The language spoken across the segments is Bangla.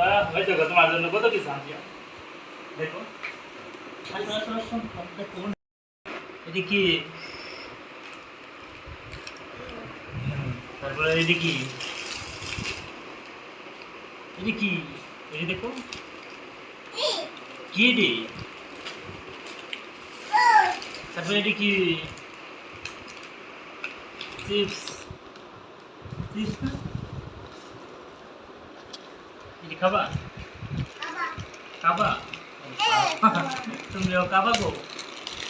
বাহ ওই দেখো তোমার জন্য কত কিছু আনছি আমি। দেখো আসো আসো আসো দেখো এটি কি তারপরে এটি কি এটি কি এটি দেখো কি এটি তারপরে এটি কি চিপস চিপস না এটি খাবা খাবা তুমিও খাবা গো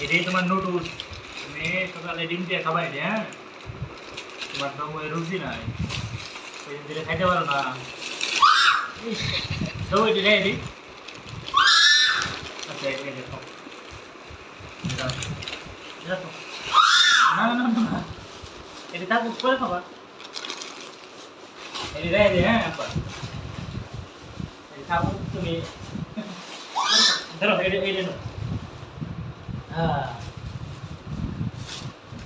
এটাই তোমার নুডলস তুমি সকালে ডিম দিয়ে খাবা এটা হ্যাঁ তোমার তো ওই রুচি নাই ওই ধরে খাইতে পারো না দাও এটি রে এটি আচ্ছা এটি খাও। না না না এটি থাকব করে খাবা এটি রে এটি হ্যাঁ এটি খাবো তুমি ধরো এটা এটা নাও হ্যাঁ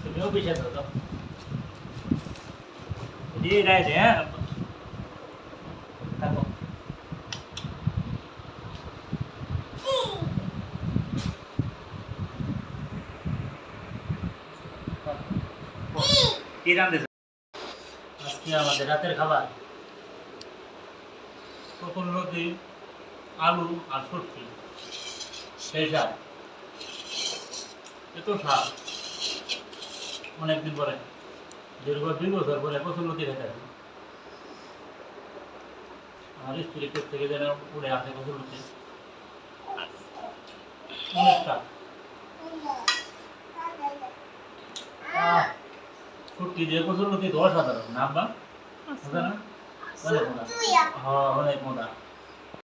তুমিও পিছিয়ে দাও দাও দিয়ে দেয় যে হ্যাঁ থাকো কি রান্ধেছ আজকে আমাদের রাতের খাবার প্রথম নদী আলু আর সেই এত স্বাদ অনেকদিন পরে দীর্ঘ দুই বছর পরে নদী হবে আমার স্ত্রী থেকে যেন উড়ে আসে নদী। অনেক স্বাদ আহ, দিয়ে প্রচুর নদী দশ সাধারণ না? 何雷公的注意啊，的。